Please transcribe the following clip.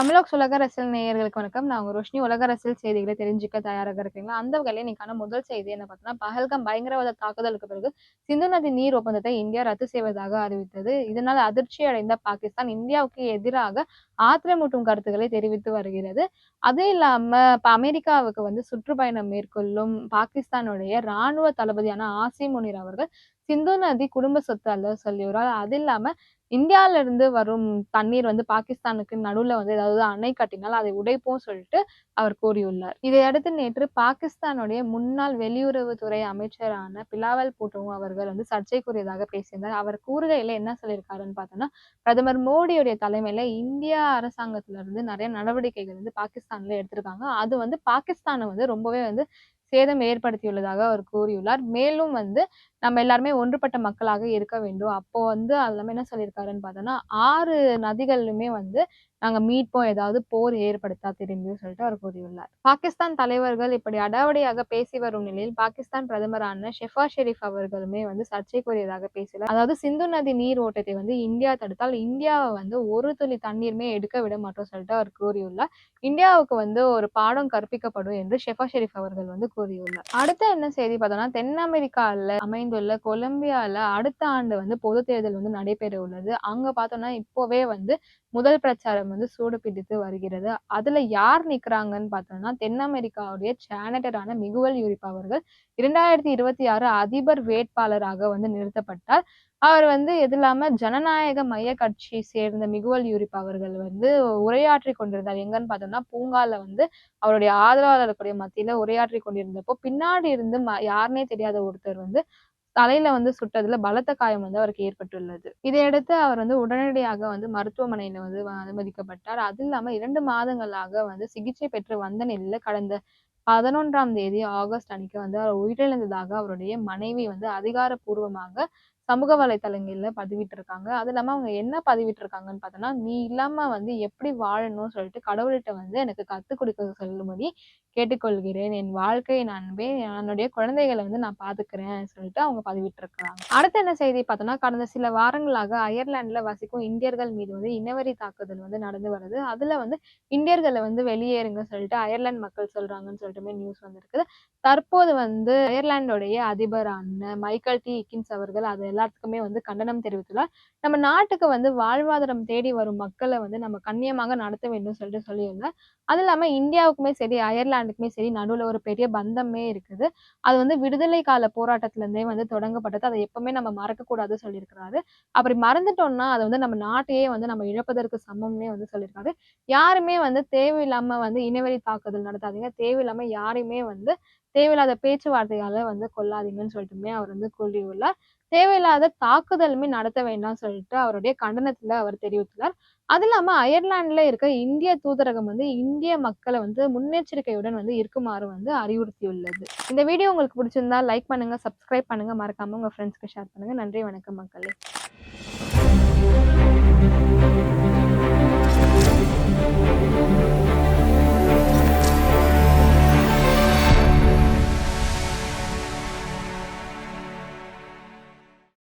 தமிழக உலக அரசியல் நேயர்களுக்கு வணக்கம். நான் உங்க ரோஷினி. உலக அரசியல் செய்திகளை தெரிஞ்சுக்க தயாராக இருக்கீங்களா அந்த வகையில் இன்னைக்கான முதல் செய்தி என்ன பார்த்தோம்னா பகல்கம் பயங்கரவாத தாக்குதலுக்கு பிறகு சிந்து நதி நீர் ஒப்பந்தத்தை இந்தியா ரத்து செய்வதாக அறிவித்தது. இதனால் அதிர்ச்சி அடைந்த பாகிஸ்தான் இந்தியாவுக்கு எதிராக ஆத்திரமூட்டும் கருத்துக்களை தெரிவித்து வருகிறது. அது இல்லாம அமெரிக்காவுக்கு வந்து சுற்றுப்பயணம் மேற்கொள்ளும் பாகிஸ்தானுடைய ராணுவ தளபதியான ஆசிம் முனிர் அவர்கள் சிந்து நதி குடும்ப சொத்து அல்ல சொல்லியுறார் அது இல்லாம இந்தியால இருந்து வரும் தண்ணீர் வந்து பாகிஸ்தானுக்கு நடுவுல வந்து ஏதாவது அணை கட்டினால் அதை உடைப்போம் சொல்லிட்டு அவர் கூறியுள்ளார். இதையடுத்து நேற்று பாகிஸ்தானுடைய முன்னாள் வெளியுறவுத்துறை அமைச்சரான பிலாவல் பூட்டோ அவர்கள் வந்து சர்ச்சைக்குரியதாக பேசியிருந்தார். அவர் கூறுகையில என்ன சொல்லியிருக்காருன்னு பார்த்தோம்னா பிரதமர் மோடியுடைய தலைமையில இந்தியா அரசாங்கத்துல இருந்து நிறைய நடவடிக்கைகள் வந்து பாகிஸ்தான்ல எடுத்திருக்காங்க. அது வந்து பாகிஸ்தானை வந்து ரொம்பவே வந்து சேதம் ஏற்படுத்தியுள்ளதாக அவர் கூறியுள்ளார். மேலும் வந்து நம்ம எல்லாருமே ஒன்றுபட்ட மக்களாக இருக்க வேண்டும். அப்போ வந்து அது என்ன சொல்லியிருக்காருன்னு பார்த்தோம்னா ஆறு நதிகளிலுமே வந்து நாங்க மீட்போம் ஏதாவது போர் ஏற்படுத்தா திரும்பியும் சொல்லிட்டு அவர் கூறியுள்ளார். பாகிஸ்தான் தலைவர்கள் இப்படி அடாவடியாக பேசி வரும் நிலையில் பாகிஸ்தான் பிரதமரான ஷெஃபா ஷெரீப் அவர்களுமே வந்து சர்ச்சைக்குரியதாக பேசினார் அதாவது சிந்து நதி நீர் ஓட்டத்தை வந்து இந்தியா தடுத்தால் இந்தியாவை வந்து ஒரு துளி தண்ணீருமே எடுக்க விட மாட்டோம் சொல்லிட்டு அவர் கூறியுள்ளார். இந்தியாவுக்கு வந்து ஒரு பாடம் கற்பிக்கப்படும் என்று ஷெஃபா ஷெரீப் அவர்கள் வந்து கூறியுள்ளார். அடுத்த என்ன செய்தி பார்த்தோம்னா தென் அமெரிக்கால அமைந்துள்ள கொலம்பியால அடுத்த ஆண்டு வந்து பொது தேர்தல் வந்து நடைபெற உள்ளது அங்க பார்த்தோம்னா இப்போவே வந்து முதல் பிரச்சாரம் வந்து சூடு பிடித்து வருகிறது. அதுல யார் நிக்கிறாங்கன்னு பார்த்தோம்னா தென் அமெரிக்காவுடைய சேனட்டரான மிகுவல் யூரிப் அவர்கள் இரண்டாயிரத்தி இருபத்தி ஆறு அதிபர் வேட்பாளராக வந்து நிறுத்தப்பட்டார். அவர் வந்து எதில்லாம இல்லாம ஜனநாயக மைய கட்சி சேர்ந்த மிகுவல் யூரிப் அவர்கள் வந்து உரையாற்றி கொண்டிருந்தார். எங்கன்னு பார்த்தோம்னா பூங்கால வந்து அவருடைய ஆதரவாளர்களுடைய மத்தியில உரையாற்றி கொண்டிருந்தப்போ பின்னாடி இருந்து யாருன்னே தெரியாத ஒருத்தர் வந்து தலையில வந்து சுட்டதுல பலத்த காயம் வந்து அவருக்கு ஏற்பட்டுள்ளது. இதையடுத்து அவர் வந்து உடனடியாக வந்து மருத்துவமனையில வந்து அனுமதிக்கப்பட்டார். அது இல்லாம இரண்டு மாதங்களாக வந்து சிகிச்சை பெற்று வந்த நிலையில கடந்த பதினொன்றாம் தேதி ஆகஸ்ட் அன்னைக்கு வந்து அவர் உயிரிழந்ததாக அவருடைய மனைவி வந்து அதிகாரப்பூர்வமாக சமூக வலைத்தளங்கள்ல பதிவிட்டிருக்காங்க. அது இல்லாம அவங்க என்ன பதிவிட்டிருக்காங்கன்னு பார்த்தோன்னா நீ இல்லாம வந்து எப்படி வாழணும்னு சொல்லிட்டு கடவுள்கிட்ட வந்து எனக்கு கற்றுக் கொடுக்க சொல்லும்படி கேட்டுக்கொள்கிறேன். என் வாழ்க்கையை அன்பே என்னுடைய குழந்தைகளை வந்து நான் பாத்துக்கிறேன் சொல்லிட்டு அவங்க பதிவிட்டிருக்கிறாங்க. அடுத்த என்ன செய்தி பார்த்தோம்னா கடந்த சில வாரங்களாக அயர்லாந்துல வசிக்கும் இந்தியர்கள் மீது வந்து இனவரி தாக்குதல் வந்து நடந்து வருது. அதுல வந்து இந்தியர்களை வந்து வெளியேறுங்க சொல்லிட்டு அயர்லாந்து மக்கள் சொல்றாங்கன்னு சொல்லிட்டுமே நியூஸ் வந்திருக்குது. தற்போது வந்து அயர்லாண்டோடைய அதிபரான மைக்கேல் டி. இக்கின்ஸ் அவர்கள் அதெல்லாம் எல்லாத்துக்குமே வந்து கண்டனம் தெரிவித்துள்ளார். நம்ம நாட்டுக்கு வந்து வாழ்வாதாரம் தேடி வரும் மக்களை வந்து நம்ம கண்ணியமாக நடத்த வேண்டும் சொல்லிட்டு சொல்லியிருந்தார். அது இல்லாம இந்தியாவுக்குமே சரி அயர்லாண்டுக்குமே சரி நடுவுல ஒரு பெரிய பந்தமே இருக்குது. அது வந்து விடுதலை கால போராட்டத்துல இருந்தே வந்து தொடங்கப்பட்டது. அதை எப்பவுமே நம்ம மறக்கக்கூடாது சொல்லியிருக்கிறாரு. அப்படி மறந்துட்டோம்னா அதை வந்து நம்ம நாட்டையே வந்து நம்ம இழப்பதற்கு சமம்னே வந்து சொல்லியிருக்காரு. யாருமே வந்து தேவையில்லாம வந்து இனவெளி தாக்குதல் நடத்தாதீங்க. தேவையில்லாம யாரையுமே வந்து தேவையில்லாத பேச்சுவார்த்தையால வந்து கொள்ளாதீங்கன்னு சொல்லிட்டுமே அவர் வந்து கூறியுள்ளார். தேவையில்லாத தாக்குதலுமே நடத்த வேண்டாம் சொல்லிட்டு அவருடைய கண்டனத்துல அவர் தெரிவித்துள்ளார். அது இல்லாம அயர்லாந்துல இருக்க இந்திய தூதரகம் வந்து இந்திய மக்களை வந்து முன்னெச்சரிக்கையுடன் வந்து இருக்குமாறு வந்து அறிவுறுத்தியுள்ளது. இந்த வீடியோ உங்களுக்கு பிடிச்சிருந்தா லைக் பண்ணுங்க சப்ஸ்கிரைப் பண்ணுங்க மறக்காம உங்க ஃப்ரெண்ட்ஸ்க்கு ஷேர் பண்ணுங்க. நன்றி வணக்கம் மக்களே.